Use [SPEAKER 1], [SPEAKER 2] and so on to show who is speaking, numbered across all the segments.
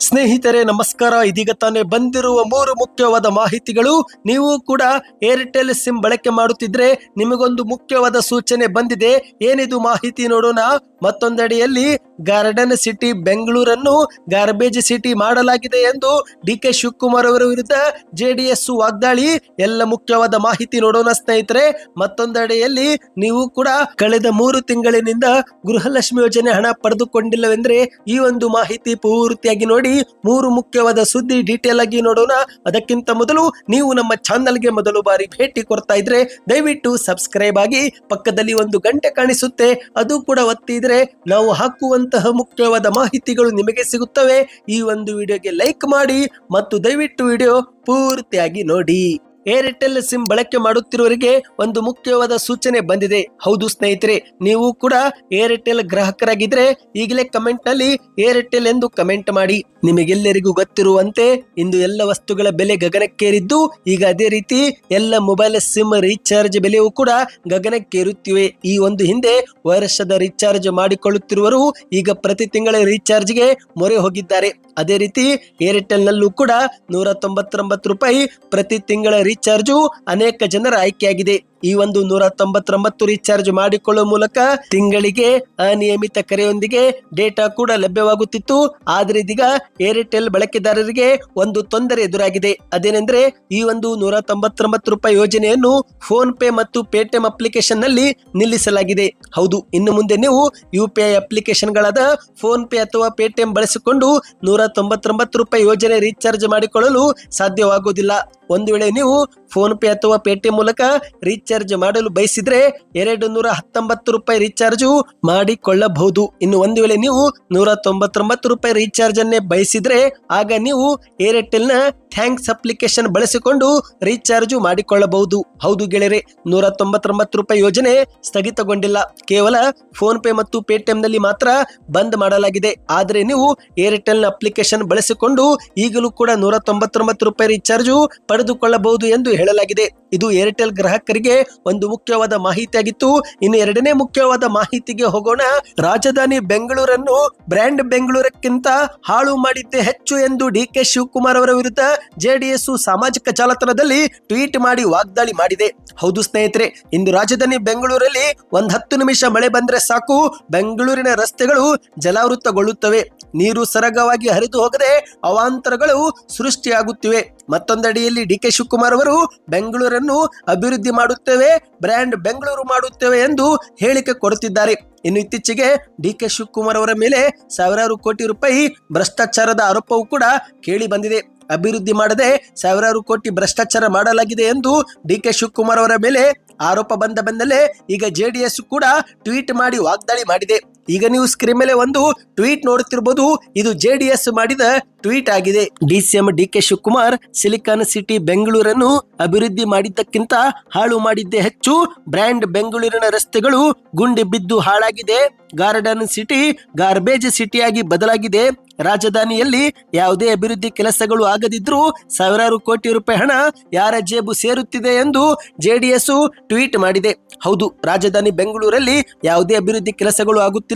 [SPEAKER 1] ಸ್ನೇಹಿತರೆ, ನಮಸ್ಕಾರ. ಇದೀಗ ತಾನೇ ಬಂದಿರುವ ಮೂರು ಮುಖ್ಯವಾದ ಮಾಹಿತಿಗಳು. ನೀವು ಕೂಡ ಏರ್ಟೆಲ್ ಸಿಮ್ ಬಳಕೆ ಮಾಡುತ್ತಿದ್ರೆ ನಿಮಗೊಂದು ಮುಖ್ಯವಾದ ಸೂಚನೆ ಬಂದಿದೆ. ಏನಿದು ಮಾಹಿತಿ ನೋಡೋಣ. ಮತ್ತೊಂದೆಡೆಯಲ್ಲಿ ಗಾರ್ಡನ್ ಸಿಟಿ ಬೆಂಗಳೂರನ್ನು ಗಾರ್ಬೇಜ್ ಸಿಟಿ ಮಾಡಲಾಗಿದೆ ಎಂದು ಡಿ ಕೆ ಶಿವಕುಮಾರ್ ಅವರ ವಿರುದ್ಧ ಜೆಡಿಎಸ್ ವಾಗ್ದಾಳಿ. ಎಲ್ಲ ಮುಖ್ಯವಾದ ಮಾಹಿತಿ ನೋಡೋಣ ಸ್ನೇಹಿತರೆ, ಮತ್ತೊಂದೆಡೆಯಲ್ಲಿ ನೀವು ಕೂಡ ಕಳೆದ ಮೂರು ತಿಂಗಳಿನಿಂದ ಗೃಹಲಕ್ಷ್ಮಿ ಯೋಜನೆ ಹಣ ಪಡೆದುಕೊಂಡಿಲ್ಲವೆಂದ್ರೆ ಈ ಒಂದು ಮಾಹಿತಿ ಪೂರ್ತಿಯಾಗಿ ನೋಡಿ, ಮೂರು ಮುಖ್ಯವಾದ ಸುದ್ದಿ ಡೀಟೇಲ್ ಆಗಿ ನೋಡೋಣ. ಅದಕ್ಕಿಂತ ಮೊದಲು ನೀವು ನಮ್ಮ ಚಾನಲ್ಗೆ ಮೊದಲು ಬಾರಿ ಭೇಟಿ ಕೊಡ್ತಾ ಇದ್ರೆ ದಯವಿಟ್ಟು ಸಬ್ಸ್ಕ್ರೈಬ್ ಆಗಿ ಪಕ್ಕದಲ್ಲಿ ಒಂದು ಗಂಟೆ ಕಾಣಿಸುತ್ತೆ. ಅದು ಕೂಡ ಒತ್ತಿದ್ರೆ ನಾವು ಹಾಕುವಂತಹ ಮುಖ್ಯವಾದ ಮಾಹಿತಿಗಳು ನಿಮಗೆ ಸಿಗುತ್ತವೆ, ಈ ಒಂದು ವಿಡಿಯೋಗೆ ಲೈಕ್ ಮಾಡಿ ಮತ್ತು ದಯವಿಟ್ಟು ವಿಡಿಯೋ ಪೂರ್ತಿಯಾಗಿ ನೋಡಿ. ಏರ್ಟೆಲ್ ಸಿಮ್ ಬಳಕೆ ಮಾಡುತ್ತಿರುವವರಿಗೆ ಒಂದು ಮುಖ್ಯವಾದ ಸೂಚನೆ ಬಂದಿದೆ. ಹೌದು ಸ್ನೇಹಿತರೆ, ನೀವು ಕೂಡ ಏರ್ಟೆಲ್ ಗ್ರಾಹಕರಾಗಿದ್ರೆ ಈಗಲೇ ಕಮೆಂಟ್ನಲ್ಲಿ ಏರ್ಟೆಲ್ ಎಂದು ಕಮೆಂಟ್ ಮಾಡಿ. ನಿಮಗೆಲ್ಲರಿಗೂ ಗೊತ್ತಿರುವಂತೆ ಇಂದು ಎಲ್ಲ ವಸ್ತುಗಳ ಬೆಲೆ ಗಗನಕ್ಕೇರಿದ್ದು, ಈಗ ಅದೇ ರೀತಿ ಎಲ್ಲ ಮೊಬೈಲ್ ಸಿಮ್ ರೀಚಾರ್ಜ್ ಬೆಲೆಯೂ ಕೂಡ ಗಗನಕ್ಕೇರುತ್ತಿವೆ. ಈ ಒಂದು ಹಿಂದೆ ವರ್ಷದ ರೀಚಾರ್ಜ್ ಮಾಡಿಕೊಳ್ಳುತ್ತಿರುವರು ಈಗ ಪ್ರತಿ ತಿಂಗಳ ರೀಚಾರ್ಜ್ಗೆ ಮೊರೆ ಹೋಗಿದ್ದಾರೆ. ಅದೇ ರೀತಿ ಏರ್ಟೆಲ್ ನಲ್ಲೂ ಕೂಡ ನೂರ ತೊಂಬತ್ತೊಂಬತ್ತು ರೂಪಾಯಿ ಪ್ರತಿ ತಿಂಗಳ ರೀಚಾರ್ಜು ಅನೇಕ ಜನರ ಆಯ್ಕೆಯಾಗಿದೆ. ಈ ಒಂದು ನೂರ ತೊಂಬತ್ತೊಂಬತ್ತು ರೀಚಾರ್ಜ್ ಮಾಡಿಕೊಳ್ಳುವ ಮೂಲಕ ತಿಂಗಳಿಗೆ, ಅನಿಯಮಿತ ಕರೆಯೊಂದಿಗೆ ಡೇಟಾ ಕೂಡ ಲಭ್ಯವಾಗುತ್ತಿತ್ತು. ಆದರೆ ಇದೀಗ ಏರ್ಟೆಲ್ ಬಳಕೆದಾರರಿಗೆ ಒಂದು ತೊಂದರೆ ಎದುರಾಗಿದೆ. ಅದೇನೆಂದ್ರೆ ಈ ಒಂದು ನೂರ ತೊಂಬತ್ತೊಂಬತ್ತು ರೂಪಾಯಿ ಯೋಜನೆಯನ್ನು ಫೋನ್ ಪೇ ಮತ್ತು ಪೇಟಿಎಂ ಅಪ್ಲಿಕೇಶನ್ನಲ್ಲಿ ನಿಲ್ಲಿಸಲಾಗಿದೆ. ಹೌದು, ಇನ್ನು ಮುಂದೆ ನೀವು ಯು ಪಿ ಐ ಅಪ್ಲಿಕೇಶನ್ಗಳಾದ ಫೋನ್ ಪೇ ಅಥವಾ ಪೇಟಿಎಂ ಬಳಸಿಕೊಂಡು ನೂರ ತೊಂಬತ್ತೊಂಬತ್ತು ರೂಪಾಯಿ ಯೋಜನೆ ರೀಚಾರ್ಜ್ ಮಾಡಿಕೊಳ್ಳಲು ಸಾಧ್ಯವಾಗುವುದಿಲ್ಲ ಒಂದು ವೇಳೆ ನೀವು ಫೋನ್ ಪೇ ಅಥವಾ ಪೇಟಿಎಂ ಮೂಲಕ ರೀಚಾರ್ಜ್ ಮಾಡಲು ಬಯಸಿದ್ರೆ ಎರಡು ನೂರ ಹತ್ತೊಂಬತ್ತು ರೂಪಾಯಿ ರೀಚಾರ್ಜ್ ಮಾಡಿಕೊಳ್ಳಬಹುದು. ಇನ್ನು ಒಂದು ವೇಳೆ ನೀವು ನೂರ ತೊಂಬತ್ತೊಂಬತ್ತು ರೂಪಾಯಿ ರೀಚಾರ್ಜ್ ಅನ್ನೇ ಬಯಸಿದ್ರೆ ಆಗ ನೀವು ಏರ್ಟೆಲ್ನ ಥ್ಯಾಂಕ್ಸ್ ಅಪ್ಲಿಕೇಶನ್ ಬಳಸಿಕೊಂಡು ರೀಚಾರ್ಜ್ ಮಾಡಿಕೊಳ್ಳಬಹುದು. ಹೌದು ಗೆಳೆಯರೆ ನೂರ ತೊಂಬತ್ತೊಂಬತ್ತು ರೂಪಾಯಿ ಯೋಜನೆ ಸ್ಥಗಿತಗೊಂಡಿಲ್ಲ. ಕೇವಲ ಫೋನ್ ಪೇ ಮತ್ತು ಪೇಟಿಎಂ ನಲ್ಲಿ ಮಾತ್ರ ಬಂದ್ ಮಾಡಲಾಗಿದೆ. ಆದರೆ ನೀವು ಏರ್ಟೆಲ್ನ ಅಪ್ಲಿಕೇಶನ್ ಬಳಸಿಕೊಂಡು ಈಗಲೂ ಕೂಡ ನೂರ ತೊಂಬತ್ತೊಂಬತ್ತು ರೂಪಾಯಿ ರೀಚಾರ್ಜ್ ಪಡೆದುಕೊಳ್ಳಬಹುದು ಎಂದು ಹೇಳಲಾಗಿದೆ. ಇದು ಏರ್ಟೆಲ್ ಗ್ರಾಹಕರಿಗೆ ಒಂದು ಮುಖ್ಯವಾದ ಮಾಹಿತಿಯಾಗಿತ್ತು. ಇನ್ನು ಎರಡನೇ ಮುಖ್ಯವಾದ ಮಾಹಿತಿಗೆ ಹೋಗೋಣ. ರಾಜಧಾನಿ ಬೆಂಗಳೂರನ್ನು ಬ್ರ್ಯಾಂಡ್ ಬೆಂಗಳೂರಕ್ಕಿಂತ ಹಾಳು ಮಾಡಿದ್ದೇ ಹೆಚ್ಚು ಎಂದು ಡಿ ಕೆ ಶಿವಕುಮಾರ್ ಅವರ ವಿರುದ್ಧ ಜೆಡಿಎಸ್ ಸಾಮಾಜಿಕ ಜಾಲತಾಣದಲ್ಲಿ ಟ್ವೀಟ್ ಮಾಡಿ ವಾಗ್ದಾಳಿ ಮಾಡಿದೆ. ಹೌದು ಸ್ನೇಹಿತರೆ, ಇಂದು ರಾಜಧಾನಿ ಬೆಂಗಳೂರಲ್ಲಿ ಒಂದ್ ಹತ್ತು ನಿಮಿಷ ಮಳೆ ಬಂದ್ರೆ ಸಾಕು. ಬೆಂಗಳೂರಿನ ರಸ್ತೆಗಳು ಜಲಾವೃತಗೊಳ್ಳುತ್ತವೆ. ನೀರು ಸರಗವಾಗಿ ಹರಿದು ಹೋಗದೆ ಅವಾಂತರಗಳು ಸೃಷ್ಟಿಯಾಗುತ್ತಿವೆ. ಮತ್ತೊಂದಡಿಯಲ್ಲಿ ಡಿ ಕೆ ಶಿವಕುಮಾರ್ ಅವರು, ಬೆಂಗಳೂರನ್ನು ಅಭಿವೃದ್ಧಿ ಮಾಡುತ್ತೇವೆ, ಬ್ರ್ಯಾಂಡ್ ಬೆಂಗಳೂರು ಮಾಡುತ್ತೇವೆ ಎಂದು ಹೇಳಿಕೆ ಕೊಡುತ್ತಿದ್ದಾರೆ. ಇನ್ನು ಇತ್ತೀಚೆಗೆ ಡಿ ಕೆ ಶಿವಕುಮಾರ್ ಅವರ ಮೇಲೆ ಸಾವಿರಾರು ಕೋಟಿ ರೂಪಾಯಿ ಭ್ರಷ್ಟಾಚಾರದ ಆರೋಪವೂ ಕೂಡ ಕೇಳಿ ಬಂದಿದೆ. ಅಭಿವೃದ್ಧಿ ಮಾಡದೆ ಸಾವಿರಾರು ಕೋಟಿ ಭ್ರಷ್ಟಾಚಾರ ಮಾಡಲಾಗಿದೆ ಎಂದು ಡಿ ಕೆ ಶಿವಕುಮಾರ್ ಅವರ ಮೇಲೆ ಆರೋಪ ಬಂದ ಬೆನ್ನಲ್ಲೇ ಈಗ ಜೆಡಿಎಸ್ ಕೂಡ ಟ್ವೀಟ್ ಮಾಡಿ ವಾಗ್ದಾಳಿ ಮಾಡಿದೆ. ಈಗ ನೀವು ಸ್ಕ್ರೀನ್ ಮೇಲೆ ಒಂದು ಟ್ವೀಟ್ ನೋಡುತ್ತಿರಬಹುದು ಇದು ಜೆಡಿಎಸ್ ಮಾಡಿದ ಟ್ವೀಟ್ ಆಗಿದೆ. DCM D K Shivakumar silicon city ಬೆಂಗಳೂರನ್ನು ಅಭಿವೃದ್ಧಿ ಮಾಡಿದ್ದಕ್ಕಿಂತ ಹಾಳು ಮಾಡಿದ್ದೇ ಹೆಚ್ಚು. ಬ್ರ್ಯಾಂಡ್ ಬೆಂಗಳೂರಿನ ರಸ್ತೆಗಳು ಗುಂಡಿ ಬಿದ್ದು ಹಾಳಾಗಿದೆ. ಗಾರ್ಡನ್ ಸಿಟಿ ಗಾರ್ಬೇಜ್ ಸಿಟಿಯಾಗಿ ಬದಲಾಗಿದೆ. ರಾಜಧಾನಿಯಲ್ಲಿ ಯಾವುದೇ ಅಭಿವೃದ್ಧಿ ಕೆಲಸಗಳು ಆಗದಿದ್ರೂ ಸಾವಿರಾರು ಕೋಟಿ ರೂಪಾಯಿ ಹಣ ಯಾರ ಜೇಬು ಸೇರುತ್ತಿದೆ ಎಂದು ಜೆಡಿಎಸ್ ಟ್ವೀಟ್ ಮಾಡಿದೆ. ಹೌದು, ರಾಜಧಾನಿ ಬೆಂಗಳೂರಲ್ಲಿ ಯಾವುದೇ ಅಭಿವೃದ್ಧಿ ಕೆಲಸಗಳು ಆಗುತ್ತಿಲ್ಲ.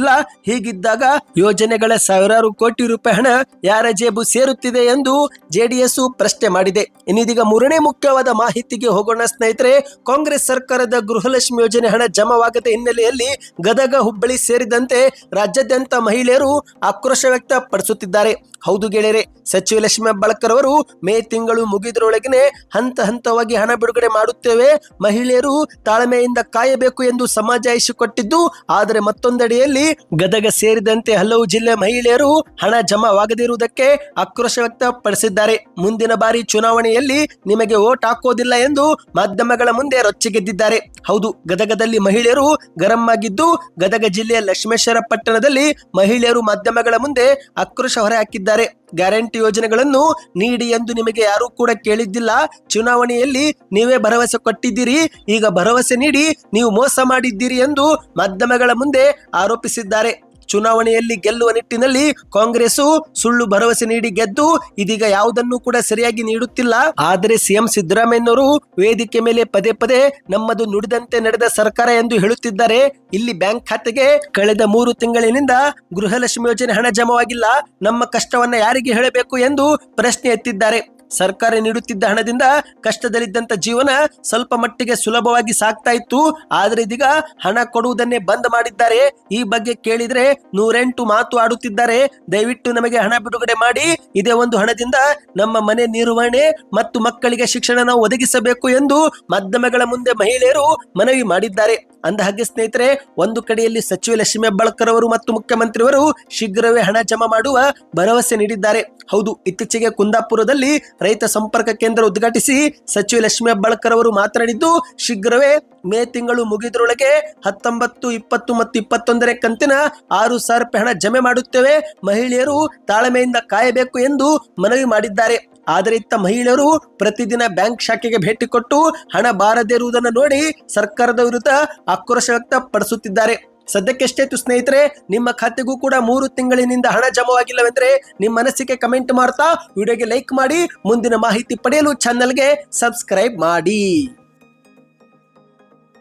[SPEAKER 1] ಹೀಗಿದ್ದಾಗ ಯೋಜನೆಗಳ ಸಾವಿರಾರು ಕೋಟಿ ರೂಪಾಯಿ ಹಣ ಯಾರ ಜೇಬು ಸೇರುತ್ತಿದೆ ಎಂದು ಜೆಡಿಎಸ್ ಪ್ರಶ್ನೆ ಮಾಡಿದೆ. ಇನ್ನಿದೀಗ ಮೂರನೇ ಮುಖ್ಯವಾದ ಮಾಹಿತಿಗೆ ಹೋಗೋಣ ಸ್ನೇಹಿತರೆ. ಕಾಂಗ್ರೆಸ್ ಸರ್ಕಾರದ ಗೃಹಲಕ್ಷ್ಮಿ ಯೋಜನೆ ಹಣ ಜಮವಾಗದ ಹಿನ್ನೆಲೆಯಲ್ಲಿ ಗದಗ ಹುಬ್ಬಳ್ಳಿ ಸೇರಿದಂತೆ ರಾಜ್ಯಾದ್ಯಂತ ಮಹಿಳೆಯರು ಆಕ್ರೋಶ ವ್ಯಕ್ತಪಡಿಸುತ್ತಿದ್ದಾರೆ. ಹೌದು ಗೆಳೆಯರೆ, ಸಚಿವ ಲಕ್ಷ್ಮೀ ಬಳಕರ್ ಅವರು ಮೇ ತಿಂಗಳು ಮುಗಿದರೊಳಗಿನೇ ಹಂತ ಹಂತವಾಗಿ ಹಣ ಬಿಡುಗಡೆ ಮಾಡುತ್ತೇವೆ. ಮಹಿಳೆಯರು ತಾಳ್ಮೆಯಿಂದ ಕಾಯಬೇಕು ಎಂದು ಸಮಾಜ ಕೊಟ್ಟಿದ್ದು ಆದರೆ ಮತ್ತೊಂದೆಡೆಯಲ್ಲಿ ಗದಗ ಸೇರಿದಂತೆ ಹಲವು ಜಿಲ್ಲೆ ಮಹಿಳೆಯರು ಹಣ ಜಮಾವಾಗದಿರುವುದಕ್ಕೆ ಆಕ್ರೋಶ ವ್ಯಕ್ತಪಡಿಸಿದ್ದಾರೆ. ಮುಂದಿನ ಬಾರಿ ಚುನಾವಣೆಯಲ್ಲಿ ನಿಮಗೆ ಓಟ್ ಹಾಕೋದಿಲ್ಲ ಎಂದು ಮಾಧ್ಯಮಗಳ ಮುಂದೆ ರೊಚ್ಚಿಗೆದ್ದಿದ್ದಾರೆ. ಹೌದು, ಗದಗದಲ್ಲಿ ಮಹಿಳೆಯರು ಗರಂ ಆಗಿದ್ದು ಗದಗ ಜಿಲ್ಲೆಯ ಲಕ್ಷ್ಮೇಶ್ವರ ಪಟ್ಟಣದಲ್ಲಿ ಮಹಿಳೆಯರು ಮಾಧ್ಯಮಗಳ ಮುಂದೆ ಆಕ್ರೋಶ ಹೊರಹಾಕಿದ್ದಾರೆ ಗ್ಯಾರಂಟಿ ಯೋಜನೆಗಳನ್ನು ನೀಡಿ ಎಂದು ನಿಮಗೆ ಯಾರೂ ಕೂಡ ಕೇಳಿದ್ದಿಲ್ಲ. ಚುನಾವಣೆಯಲ್ಲಿ ನೀವೇ ಭರವಸೆ ಕೊಟ್ಟಿದ್ದೀರಿ. ಈಗ ಭರವಸೆ ನೀಡಿ ನೀವು ಮೋಸ ಮಾಡಿದ್ದೀರಿ ಎಂದು ಮಾಧ್ಯಮಗಳ ಮುಂದೆ ಆರೋಪಿಸಿದ್ದಾರೆ. ಚುನಾವಣೆಯಲ್ಲಿ ಗೆಲ್ಲುವ ನಿಟ್ಟಿನಲ್ಲಿ ಕಾಂಗ್ರೆಸ್ ಸುಳ್ಳು ಭರವಸೆ ನೀಡಿ ಗೆದ್ದು ಇದೀಗ ಯಾವುದನ್ನು ಕೂಡ ಸರಿಯಾಗಿ ನೀಡುತ್ತಿಲ್ಲ. ಆದರೆ ಸಿಎಂ ಸಿದ್ದರಾಮಯ್ಯನವರು ವೇದಿಕೆ ಮೇಲೆ ಪದೇ ಪದೇ ನಮ್ಮದು ನುಡಿದಂತೆ ನಡೆದ ಸರ್ಕಾರ ಎಂದು ಹೇಳುತ್ತಿದ್ದಾರೆ. ಇಲ್ಲಿ ಬ್ಯಾಂಕ್ ಖಾತೆಗೆ ಕಳೆದ ಮೂರು ತಿಂಗಳಿನಿಂದ ಗೃಹಲಕ್ಷ್ಮಿ ಯೋಜನೆ ಹಣ ಜಮವಾಗಿಲ್ಲ. ನಮ್ಮ ಕಷ್ಟವನ್ನ ಯಾರಿಗೆ ಹೇಳಬೇಕು ಎಂದು ಪ್ರಶ್ನೆ ಎತ್ತಿದ್ದಾರೆ. ಸರ್ಕಾರ ನೀಡುತ್ತಿದ್ದ ಹಣದಿಂದ ಕಷ್ಟದಲ್ಲಿದ್ದಂತ ಜೀವನ ಸ್ವಲ್ಪ ಮಟ್ಟಿಗೆ ಸುಲಭವಾಗಿ ಸಾಕ್ತಾ ಇತ್ತು. ಆದ್ರೆ ಇದೀಗ ಹಣ ಕೊಡುವುದನ್ನೇ ಬಂದ್ ಮಾಡಿದ್ದಾರೆ. ಈ ಬಗ್ಗೆ ಕೇಳಿದ್ರೆ ನೂರೆಂಟು ಮಾತು ಆಡುತ್ತಿದ್ದಾರೆ. ದಯವಿಟ್ಟು ನಮಗೆ ಹಣ ಬಿಡುಗಡೆ ಮಾಡಿ. ಇದೇ ಒಂದು ಹಣದಿಂದ ನಮ್ಮ ಮನೆ ನಿರ್ವಹಣೆ ಮತ್ತು ಮಕ್ಕಳಿಗೆ ಶಿಕ್ಷಣ ಒದಗಿಸಬೇಕು ಎಂದು ಮಾಧ್ಯಮಗಳ ಮುಂದೆ ಮಹಿಳೆಯರು ಮನವಿ ಮಾಡಿದ್ದಾರೆ. ಅಂದ ಹಾಗೆ ಸ್ನೇಹಿತರೆ, ಒಂದು ಕಡೆಯಲ್ಲಿ ಸಚಿವ ಲಕ್ಷ್ಮಿ ಹೆಬ್ಬಾಳ್ಕರ್ ಅವರು ಮತ್ತು ಮುಖ್ಯಮಂತ್ರಿಯವರು ಶೀಘ್ರವೇ ಹಣ ಜಮಾ ಮಾಡುವ ಭರವಸೆ ನೀಡಿದ್ದಾರೆ. ಹೌದು, ಇತ್ತೀಚೆಗೆ ಕುಂದಾಪುರದಲ್ಲಿ ರೈತ ಸಂಪರ್ಕ ಕೇಂದ್ರ ಉದ್ಘಾಟಿಸಿ ಸಚಿವ ಲಕ್ಷ್ಮೀ ಹೆಬ್ಬಾಳ್ಕರ್ ಅವರು ಮಾತನಾಡಿದ್ದು, ಶೀಘ್ರವೇ ಮೇ ತಿಂಗಳು ಮುಗಿದ್ರೊಳಗೆ ಹತ್ತೊಂಬತ್ತು, ಇಪ್ಪತ್ತು ಮತ್ತು ಇಪ್ಪತ್ತೊಂದರ ಕಂತಿನ ಆರು ಸಾವಿರ ರೂಪಾಯಿ ಹಣ ಜಮೆ ಮಾಡುತ್ತೇವೆ. ಮಹಿಳೆಯರು ತಾಳ್ಮೆಯಿಂದ ಕಾಯಬೇಕು ಎಂದು ಮನವಿ ಮಾಡಿದ್ದಾರೆ. ಆದರೆ ಇತ್ತ ಮಹಿಳೆಯರು ಪ್ರತಿದಿನ ಬ್ಯಾಂಕ್ ಶಾಖೆಗೆ ಭೇಟಿ ಕೊಟ್ಟು ಹಣ ಬಾರದೇ ಇರುವುದನ್ನು ನೋಡಿ ಸರ್ಕಾರದ ವಿರುದ್ಧ ಆಕ್ರೋಶ ವ್ಯಕ್ತಪಡಿಸುತ್ತಿದ್ದಾರೆ. ಸದ್ಯಕ್ಕೆ ಸ್ನೇಹಿತರೆ, ನಿಮ್ಮ ಖಾತೆಗೂ ಕೂಡ ಮೂರು ತಿಂಗಳಿನಿಂದ ಹಣ ಜಮವಾಗಿಲ್ಲವೆಂದ್ರೆ ನಿಮ್ಮ ಮನಸ್ಸಿಗೆ ಕಮೆಂಟ್ ಮಾಡ್ತಾ, ವಿಡಿಯೋಗೆ ಲೈಕ್ ಮಾಡಿ, ಮುಂದಿನ ಮಾಹಿತಿ ಪಡೆಯಲು ಚಾನಲ್ಗೆ ಸಬ್ಸ್ಕ್ರೈಬ್ ಮಾಡಿ.